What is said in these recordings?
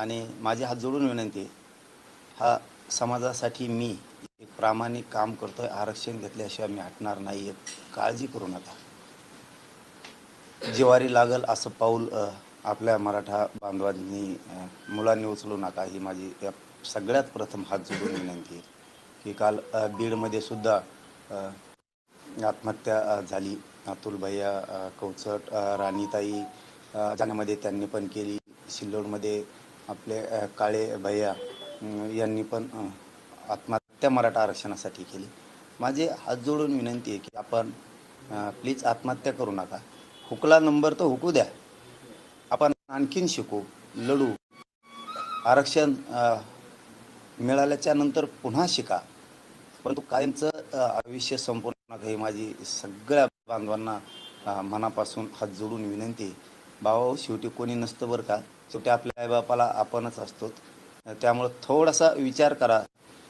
आणि माझे हात जोडून विनंती आहे. हा समाजासाठी मी एक प्रामाणिक काम करतोय आरक्षण घेतल्याशिवाय मी हटणार नाही आहे. काळजी करू नका. जिवारी लागल असं पाऊल आपल्या मराठा बांधवांनी मुलांनी उचलू नका. ही माझी या सगळ्यात प्रथम हात जोडून विनंती आहे. की काल बीडमध्ये सुद्धा आत्महत्या झाली. अतुल भैया कवचट राणीताई जाण्यामध्ये त्यांनी पण केली. सिल्लोडमध्ये आपले काळे भैया यांनी पण आत्महत्या मराठा आरक्षणासाठी केली. माझे हात जोडून विनंती आहे की आपण प्लीज आत्महत्या करू नका. हुकला नंबर तर हुकू द्या. आपण आणखीन शिकू लढू. आरक्षण मिळाल्याच्या नंतर पुन्हा शिका. परंतु कायमचं आयुष्य संपूर्ण नका. ही माझी सगळ्या बांधवांना मनापासून हात जोडून विनंती आहे. भाऊ शेवटी कोणी नसतं बरं का? शेवटी आपल्या आईबापाला आपणच असतो त्यामुळं थोडासा विचार करा.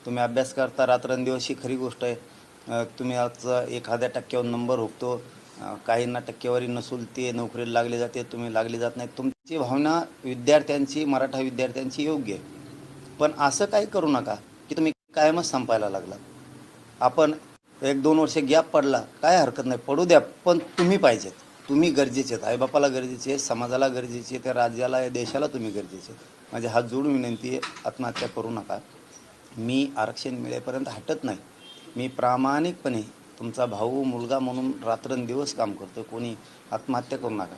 तुम्ही अभ्यास करता रात्रंदिवस ही खरी गोष्ट आहे. तुम्ही आज एखाद्या टक्क्यावर नंबर हुकतो. काहींना टक्केवारी नसूल ते नोकरीला लागले जाते तुम्ही लागले जात नाही तुमची भावना विद्यार्थ्यांची मराठा विद्यार्थ्यांची योग्य आहे. पण असं काही करू नका की तुम्ही कायमच संपायला लागला आपण एक दोन वर्ष गॅप पडला काय हरकत नाही. पडू द्या पण तुम्ही पाहिजेत. तुम्ही गरजेचे आहेत. आईबापाला गरजेचे आहे समाजाला गरजेचे आहे त्या राज्याला या देशाला तुम्ही गरजेचे आहेत. माझे हात जोडून विनंती आहे आत्महत्या करू नका. मी आरक्षण मिळेपर्यंत हटत नाही. मी प्रामाणिकपणे तुमचा भाऊ मुलगा म्हणून रात्रंदिवस काम करतो कोणी आत्महत्या करू नका.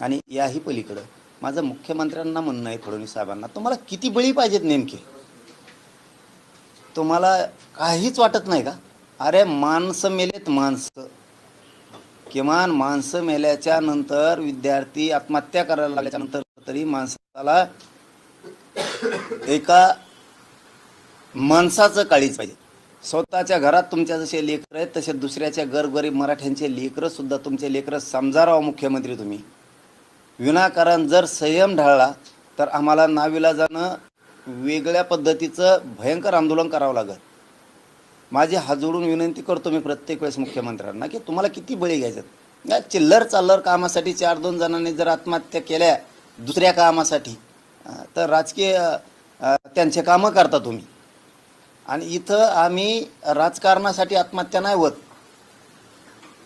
आणि याही पलीकडं माझं मुख्यमंत्र्यांना म्हणणं आहे फडणवीस साहेबांना तुम्हाला किती बळी पाहिजेत नेमके? तुम्हाला काहीच वाटत नाही का? अरे माणसं मेलेत माणसं. किमान माणसं मेल्याच्या नंतर विद्यार्थी आत्महत्या करायला लागल्याच्या नंतर तरी माणसाला एका माणसाचं काळीच पाहिजे. स्वतःच्या घरात तुमच्या जसे लेकरं आहेत तसे दुसऱ्याच्या गरगरीब मराठ्यांचे लेकरं सुद्धा तुमचे लेकरं समजा मुख्यमंत्री तुम्ही. विनाकारण जर संयम ढाळला तर आम्हाला नाविला जाणं वेगळ्या पद्धतीचं भयंकर आंदोलन करावं लागेल. माझी हात जोडून विनंती करतो मी प्रत्येक वेळेस मुख्यमंत्र्यांना की तुम्हाला किती बळी घ्यायचं या चिल्लर चाल्लर कामासाठी चार दोन जणांनी जर आत्महत्या केल्या दुसऱ्या कामासाठी तर राजकीय त्यांचे कामं करता तुम्ही. आणि इथं आम्ही राजकारणासाठी आत्महत्या नाही होत.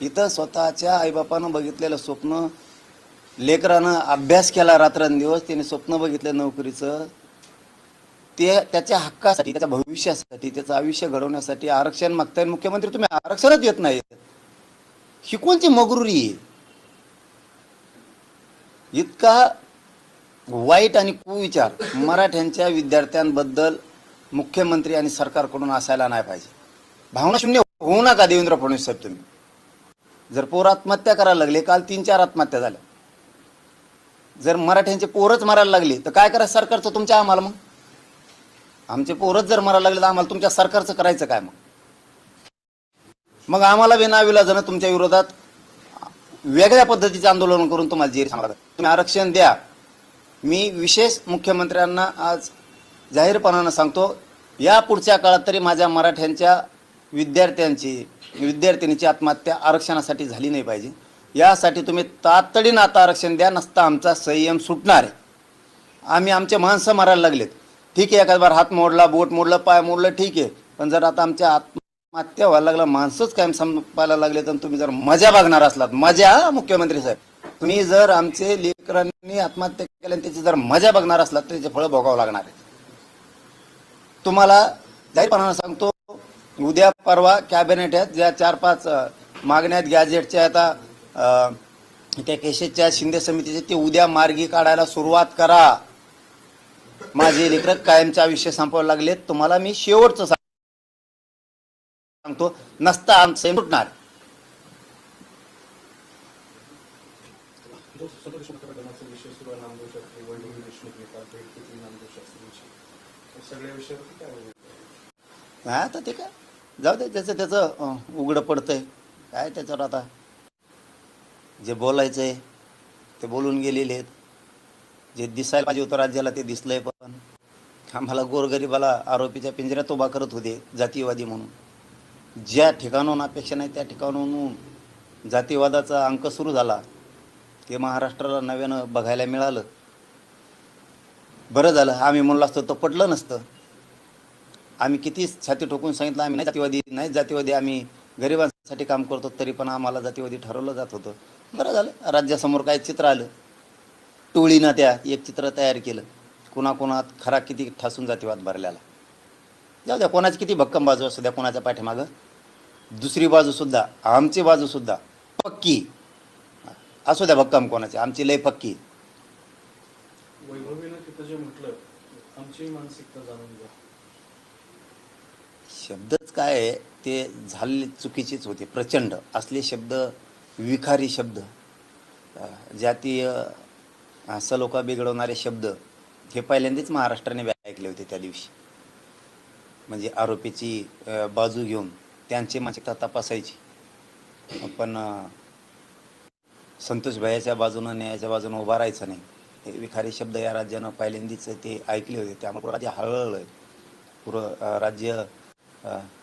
इथं स्वतःच्या आईबापानं बघितलेलं स्वप्न लेकरानं अभ्यास केला रात्रंदिवस त्याने स्वप्न बघितलं नोकरीचं ते त्याच्या हक्कासाठी त्याच्या भविष्यासाठी त्याचं आयुष्य घडवण्यासाठी आरक्षण मागताय. मुख्यमंत्री तुम्ही आरक्षणच येत नाही ही कोणती मगरुरी आहे? इतका वाईट आणि कुविचार मराठ्यांच्या विद्यार्थ्यांबद्दल मुख्यमंत्री आणि सरकारकडून असायला नाही पाहिजे. भावना शून्य होऊ नका देवेंद्र फडणवीस साहेब तुम्ही. जर पोर आत्महत्या करायला लागले काल तीन चार आत्महत्या झाल्या. जर मराठ्यांचे पोरच मारायला लागले तर काय करा सरकारचं तुमच्या आम्हाला मग? आमचे पोरच जर मारायला लागले तर आम्हाला तुमच्या सरकारचं करायचं काय मग? मग आम्हाला विनाविलाजनं तुमच्या विरोधात वेगळ्या पद्धतीचे आंदोलन करून तुम्हाला जे सांगा तुम्ही आरक्षण द्या. मी विशेष मुख्यमंत्र्यांना आज जाहीरपणानं सांगतो या पुढच्या काळात तरी माझ्या मराठ्यांच्या विद्यार्थ्यांची विद्यार्थिनीची आत्महत्या आरक्षणासाठी झाली नाही पाहिजे. यासाठी तुम्ही तातडीनं आता आरक्षण द्या नसता आमचा संयम सुटणार आहे. आम्ही आमचे माणसं मारायला लागलेत. ठीक आहे एखाद बार हात मोडला बोट मोडलं पाय मोडलं ठीक आहे. पण जर आता आमच्या आत्महत्या व्हायला लागला माणसंच कायम संपायला लागले तर तुम्ही जर मजा बघणार असलात मजा मुख्यमंत्री साहेब. तुम्ही जर आमचे लेकरांनी आत्महत्या केल्या आणि त्याची जर मजा बघणार असलात तर त्याचे फळं भोगावं लागणार आहे. तुम्हाला जाहीरपणानं सांगतो उद्या परवा कॅबिनेट आहेत ज्या चार पाच मागण्यात मागण्या आहेत गॅजेटच्या आता त्या केशेच्या शिंदे समितीचे ते उद्या मार्गी काढायला सुरुवात करा. माझे लेकर कायमचे आयुष्य संपवायला लागलेत. तुम्हाला मी शेवटचं सांगतो नसता आमचं सुटणार हा तर ते काय? जाऊ दे त्याचं त्याचं उघडं पडतंय. काय त्याच्यावर आता? जे बोलायचं आहे ते बोलून गेलेले आहेत. जे दिसायला पाहिजे होतं राज्याला ते दिसलंय पण. आम्हाला गोरगरिबाला आरोपीच्या पिंजऱ्यात उभा करत होते जातीयवादी म्हणून. ज्या ठिकाणाहून अपेक्षा नाही त्या ठिकाणाहून जातीवादाचा अंक सुरू झाला ते महाराष्ट्राला नव्यानं बघायला मिळालं. बरं झालं आम्ही म्हणलं असतो तर पटलं नसतं. आम्ही किती छाती ठोकून सांगितलं आम्ही नाही जातीवादी नाही जातीवादी आम्ही गरिबांसाठी काम करतो तरी पण आम्हाला जातीवादी ठरवलं जात होतं. बरं झालं राज्यासमोर काय चित्र आलं? टोळीनं त्या एक चित्र तयार केलं. कुणाकुणात खरा किती ठासून जातीवाद भरलेला जाऊ द्या कोणाची किती भक्कम बाजू असू द्या कोणाच्या पाठीमागं. दुसरी बाजूसुद्धा आमची बाजूसुद्धा पक्की. असू द्या भक्कम कोणाची आमची लय पक्की. शब्दच काय ते झाले चुकीचेच होते प्रचंड. असले शब्द विखारी शब्द. जातीय असं लोक बिघडवणारे शब्द. हे पहिल्यांदाच महाराष्ट्राने ऐकले होते त्या दिवशी. म्हणजे आरोपीची बाजू घेऊन त्यांची मानसिकता तपासायची. पण संतोष भैयाच्या बाजूनं न्यायाच्या बाजूनं उभा राहायचं नाही. हे विखारी शब्द या राज्यानं पहिल्यांदाच ते ऐकले होते. त्यामुळे राज्य हळहळलं. पुरं राज्य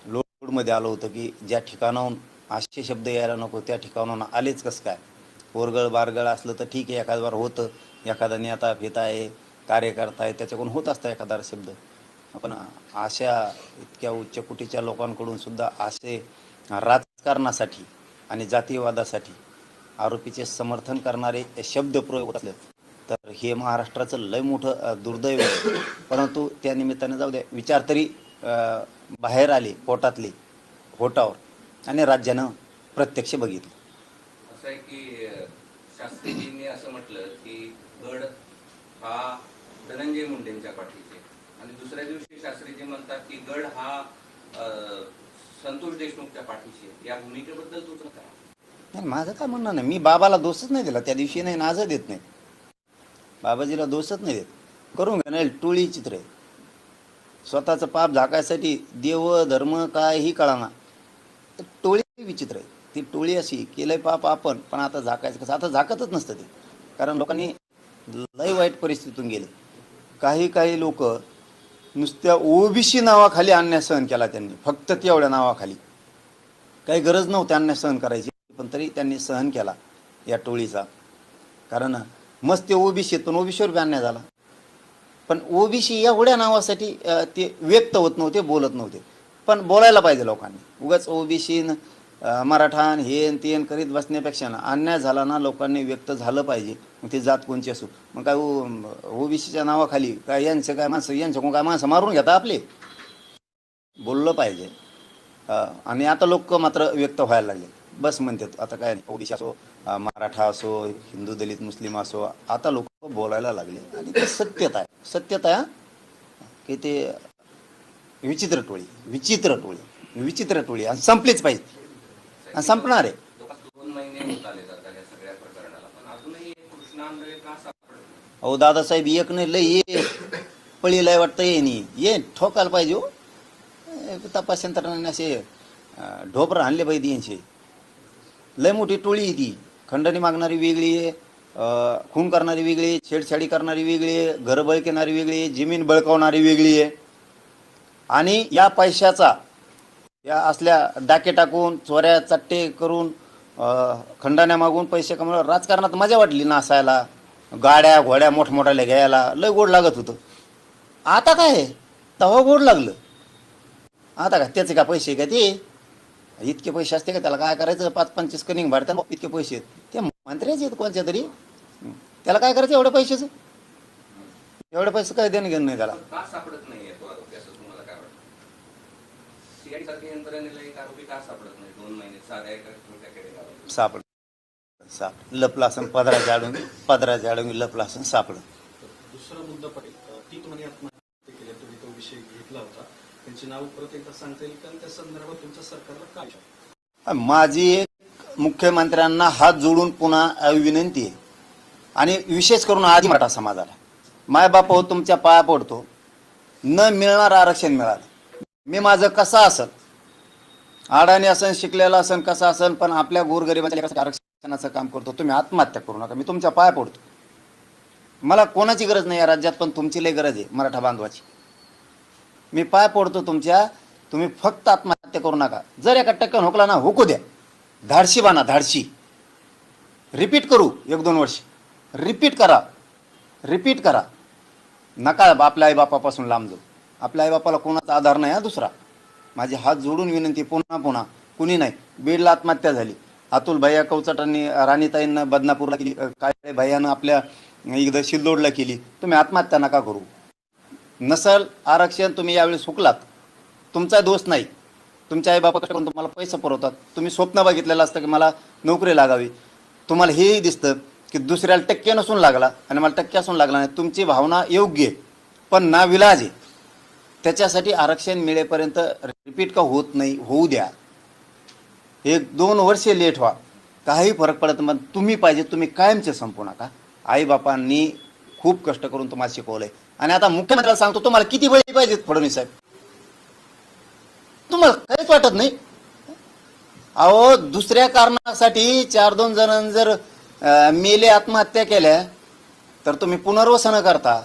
लोडमध्ये आलं होतं की ज्या ठिकाणाहून असे शब्द यायला नको त्या ठिकाणाहून आलेच कसं काय? पोरगळ बारगळ असलं तर ठीक आहे एखाद्या बार होतं. एखादा नेता फेता आहे कार्य करताय त्याच्याकडून होत असतं एखादा शब्द. पण अशा इतक्या उच्च कुटीच्या लोकांकडून सुद्धा असे राजकारणासाठी आणि जातीयवादासाठी आरोपीचे समर्थन करणारे शब्द प्रयोग होत असले तर हे महाराष्ट्राचं लय मोठं दुर्दैव आहे. परंतु त्या निमित्ताने जाऊ द्या विचार तरी बाहेर आले पोटातले पोटावर आणि राज्यानं प्रत्यक्ष बघितलं. असं आहे की शास्त्रीजींनी असं म्हटलं की गड हा धनंजय मुंडेंच्या पाठीचे. आणि दुसऱ्या दिवशी शास्त्रीजी म्हणतात की गड हा संतोष देशमुखच्या पाठीशी या भूमिकेबद्दल तुझं काय? नाही माझं काय म्हणणं नाही. मी बाबाला दोषच नाही दिला. त्या दिवशी नाही नाज देत नाही. बाबाजीला दोषच नाही देत. करून घेणार टोळी चित्र. आहे स्वतःचं पाप झाकायसाठी देव धर्म काय ही कळाना. तर टोळी विचित्र आहे. ती टोळी अशी केलंय पाप आपण पण आता झाकायचं कसं? आता झाकतच नसतं ते. कारण लोकांनी लय वाईट परिस्थितीतून गेले. काही काही लोक नुसत्या ओबीसी नावाखाली अन्याय सहन केला त्यांनी. फक्त तेवढ्या नावाखाली. काही गरज नव्हती अन्याय सहन करायची पण तरी त्यांनी सहन केला या टोळीचा. कारण मस्त ते ओबीसीतून ओबीसीवर बी अन्याय झाला. पण ओबीसी एवढ्या नावासाठी ते व्यक्त होत नव्हते बोलत नव्हते. पण बोलायला पाहिजे लोकांनी. उगाच ओबीसीनं मराठान हे तेन करीत बसण्यापेक्षा ना अन्याय झाला ना लोकांनी व्यक्त झालं पाहिजे. मग ते जात कोणची असो? मग काय ओबीसीच्या नावाखाली काय यांचं काय माणसं यांच्याकडून काय माणसं मारून घेता आपले? बोललं पाहिजे. आणि आता लोक मात्र व्यक्त व्हायला लागले. बस म्हणतात आता काय ओडिशा ओबीसी असो मराठा असो हिंदू दलित मुस्लिम असो आता लोक बोलायला लागले. आणि ते सत्यता आहे. सत्यता आहे, की ते विचित्र टोळी विचित्र टोळी विचित्र टोळी आणि संपलीच पाहिजे. आणि संपणार आहे. एक अहो दादासाहेब एक नाही लय ये पळीलाय वाटतं ये नाही ये ठोकायला पाहिजे हो. ए, तपास यंत्रणाने असे अं, आणले पाहिजे यांचे. लय मोठी टोळी ती. खंडणी मागणारी वेगळी आहे खून करणारी वेगळी आहे छेडछाडी करणारी वेगळी आहे घर बळकणारी वेगळी आहे जमीन बळकावणारी वेगळी आहे. आणि या पैशाचा या असल्या डाके टाकून चोऱ्या चट्टे करून खंडाण्या मागून पैसे कमवलं. राजकारणात मजा वाटली नासायला. गाड्या घोड्या मोठमोठ्याला घ्यायला. लय गोड लागत होतं. आता काय तवा गोड लागलं. आता काय? त्याचे का पैसे का ते? इतके पैसे असते का? त्याला काय करायचं? पाच पंचवीस कनिंग भाडतात इतके पैसे आहेत. ते मंत्र्याचे आहेत कोणत्या तरी? त्याला काय करायचं? एवढ्या पैशाचं? एवढे पैसे काय देणं घेणं नाही त्याला का सापडत नाहीये तो आरोपी असं तुम्हाला काय वाटतं सीआयडी सारख्या यंत्रणेला एक आरोपी का सापडत नाही? दोन महिने साध्या एका छोट्या खेडेगावात. सापड सापड लपला असं पदराच्या आडून पदराच्या आडून लपला असं दुसरा मुद्दा पण अ, तीन म्हणे आत्महत्या केल्या तुम्ही तो विषय घेतला होता. त्यांची नाव परत एकदा सांगता येईल का? आणि त्या संदर्भात तुमच्या सरकारला काय विचार? माझी एक मुख्यमंत्र्यांना हात जोडून पुन्हा विनंती आहे. आणि विशेष करून आधी मराठा समाजाला. मायबाप हो तुमच्या पाया पडतो. न मिळणार आरक्षण मिळालं. मी माझं कसं असल अडाणी असन शिकलेलं असन कसं असन पण आपल्या गोरगरिबांच्या आरक्षणाचं काम करतो. तुम्ही आत्महत्या करू नका. मी तुमच्या पाया पडतो. मला कोणाची गरज नाही या राज्यात पण तुमची लय गरज आहे मराठा बांधवाची. मी पाय पडतो तुमच्या. तुम्ही फक्त आत्महत्या करू नका. जर एका टक्कन हुकला ना हुकू द्या. धाडशी बाना धाडशी. रिपीट करू एक दोन वर्ष. रिपीट करा. रिपीट करा. नका आपल्या आईबापापासून लांब जाऊ. आपल्या आईबापाला कोणाचा आधार नाही हा दुसरा. माझे हात जोडून विनंती पुन्हा पुन्हा. कुणी नाही. बीडला आत्महत्या झाली. अतुल भैया कवचटांनी राणीताईंना बदनापूरला केली. काळे भैयानं आपल्या एकदा शिल्लोडला केली. तुम्ही आत्महत्या नका करू. नसल आरक्षण तुम्ही यावेळी सुकलात. तुमचा दोष नाही. तुमच्या आईबापाकडून तुम्हाला पैसे पुरवतात. तुम्ही स्वप्न बघितलेलं असतं की मला नोकरी लागावी. तुम्हाला हेही दिसतं की दुसऱ्याला टक्के नसून लागला आणि मला टक्के असून लागला नाही. तुमची भावना योग्य आहे पण ना विलाज आहे. त्याच्यासाठी आरक्षण मिळेपर्यंत रिपीट का होत नाही होऊ द्या. एक दोन वर्षे लेट व्हा. काही फरक पडत मग तुम्ही पाहिजे तुम्ही कायमचे संपू नका. आईबापांनी खूप कष्ट करून तुम्हाला शिकवलंय. आणि आता मुख्यमंत्र्याला सांगतो तुम्हाला किती बळी पाहिजेत फडणवीस साहेब? तुम्हाला काहीच वाटत नाही. अहो दुसऱ्या कारणासाठी चार दोन जणांनी जर मेले आत्महत्या केल्या तर तुम्ही पुनर्वसन करता.